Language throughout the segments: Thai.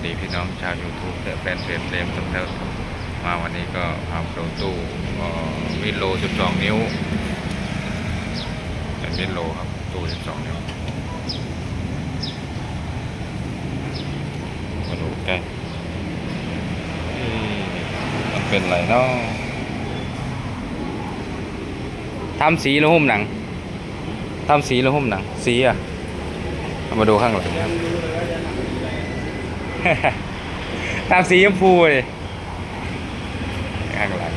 วัสดีพี่น้องชาว YouTube และแฟนเพจเฟรมทุกท่านมาวันนี้ก็พาไปดูตู้เอ่อมิโล 12 นิ้วเป็นมิโลครับตู้ 12 นิ้วมาดูใกล้มันเป็นไรเนาะทำสีหรือหุ้มหนังทำสีหรือหุ้มหนัง สีอะ มาดูข้างหลังนะครับ ตามสีชมพูเลยข้างหลัง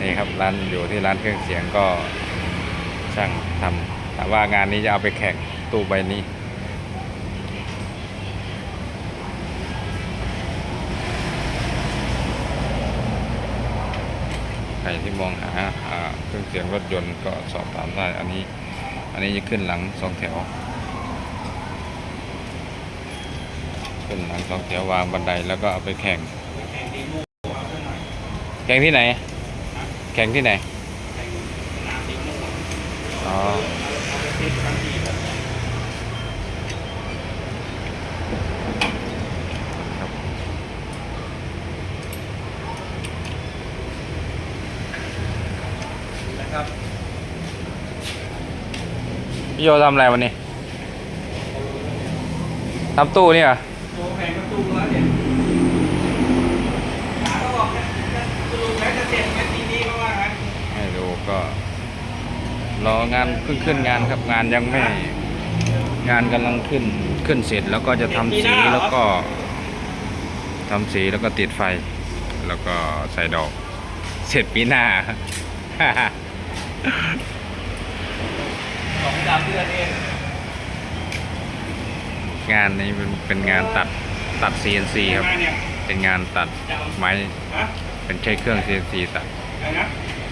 นี่ครับร้านอยู่ที่ร้านเครื่องเสียงก็ช่างทำแต่ว่างานนี้จะเอาไปแข่งตู้ใบนี้ใครที่มองหาเครื่องเสียงรถยนต์ก็สอบถามได้ อันนี้ อันนี้จะขึ้นหลังสองแถว ขึ้นหลังสองแถววางบันไดแล้วก็เอาไปแข่ง แข่งที่ไหน แข่งที่ไหน อ๋อ ครับ นะครับ พี่ โยทำอะไรวันนี้ทำตู้นี่เหรอโมแผงประตูแล้วเนี่ยหาก็บอกนะสรุปแล้วจะเสร็จไหมปีนี้เขาว่างั้นให้ดูก็รองานเพิ่งขึ้นงานครับงานยังไม่ งานกำลังขึ้นขึ้นเสร็จแล้วก็จะทำสีแล้วก็ทำสีแล้วก็ติดไฟ แล้วก็ใส่ดอก เสร็จปีหน้า สองสามเดือนเองงานนี้เป็นเป็นงานตัดตัด CNC ครับ มาเนี่ยเป็นงานตัดไม้ฮะเป็นใช้เครื่อง CNC ตัดอะไรนะ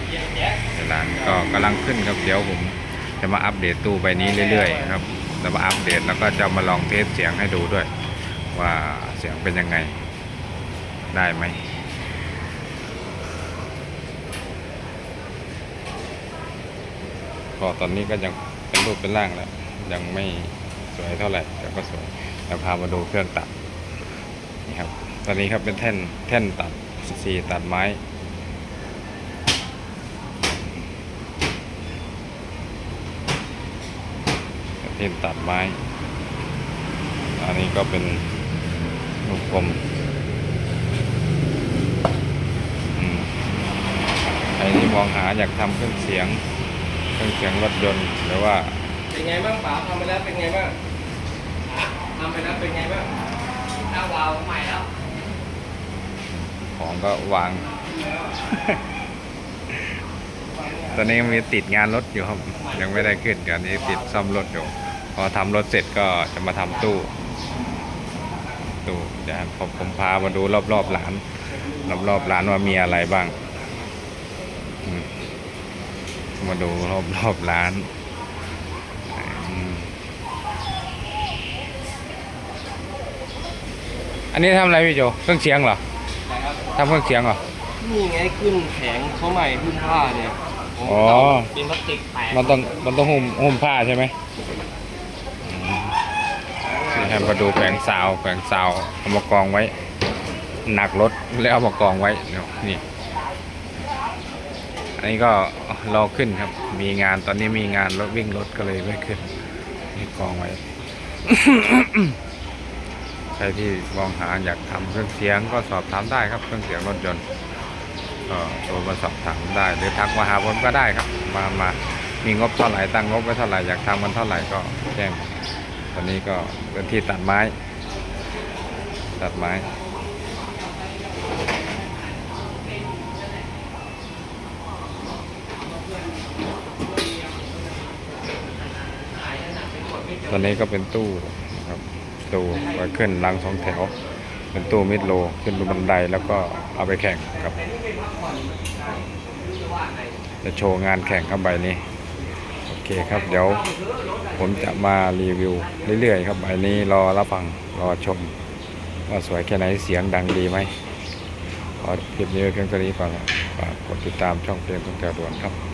เดี๋ยวเดี๋ยวเวลาก็กำลังขึ้นครับเดี๋ยวผมจะมาอัปเดตตู้ใบนี้เรื่อยๆครับแล้วมาอัปเดตแล้วก็จะมาลองเทสเสียงให้ดูด้วย ว่าเสียงเป็นยังไงได้ไหม ก็ตอนนี้ก็ยังเป็น รูปเป็นร่างแล้ว ยังไม่สวยเท่าไหร่แต่ก็สวยเดี๋ยวพามาดูเครื่องตัดนี่ครับ ตอนนี้ครับเป็นแท่นแท่นตัดสีตัดไม้เทียนตัดไม้ อันนี้ก็เป็นลูกกลมอืมใครที่มองหาอยากทำเครื่องเสียง เครื่องเสียงรถยนต์หรือว่าเป็นไงบ้างป๋าทำไปแล้วเป็นไงบ้างฮะทำไปแล้วเป็นไงบ้างหน้าวาวใหม่แล้ว ของก็วาง ตอนนี้ยังมีติดงานรถอยู่ครับ ยังไม่ได้ขึ้นกันนี้ติดซ่อมรถอยู่ พอทำรถเสร็จก็จะมาทำตู้ ตู้เดี๋ยวผมผมพามาดูรอบๆร้าน รอบๆร้านว่ามีอะไรบ้างอืม มาดูรอบๆร้านอืมอันนี้ทำอะไรพี่โจเครื่องเสียงเหรอนะครับทำเครื่องเสียงเหรอนี่ไงขึ้นแผงเขาใหม่ขึ้นผ้าเนี่ยผมอ๋อเาเป็นพลาสติกแตกมันต้องมันต้องหุ้มหุ้มผ้าใช่ไหมอืมนี่ให้มาดูแผงซาวแผงซาวเอามากองไว้ หนักรถแล้วเอามากองไว้เดี๋ยวนี่ อันนี้ก็รอขึ้นครับ มีงานตอนนี้มีงานรถวิ่งรถก็เลยไม่ขึ้นนี่กองไว้ใครที่มองหาอยากทำเครื่องเสียงก็สอบถามได้ครับเครื่องเสียงรถยนต์ก็โทรมาสอบถามได้ หรือทักมาหาผมก็ได้ครับ มามามีงบเท่าไหร่ตั้งงบไว้เท่าไหร่อยากทำมันเท่าไหร่ก็แจ้ง ตอนนี้ก็เป็นที่ตัดไม้ ตัดไม้ ตอนนี้ก็เป็นตู้นะครับตู้ไว้ขึ้นรังสองแถว เป็นตู้มิดโลขึ้นบนบันไดแล้วก็เอาไปแข่งครับจะโชว์งานแข่งครับใบนี้โอเคครับเดี๋ยวผมจะมารีวิวเรื่อยๆครับใบนี้รอรับฟังรอชมว่าสวยแค่ไหนเสียงดังดีไหมขอคลิปนี้เพียงเท่านี้ก่อนฝากกดติดตามช่องเพลงต้องแก้ด่วนครับ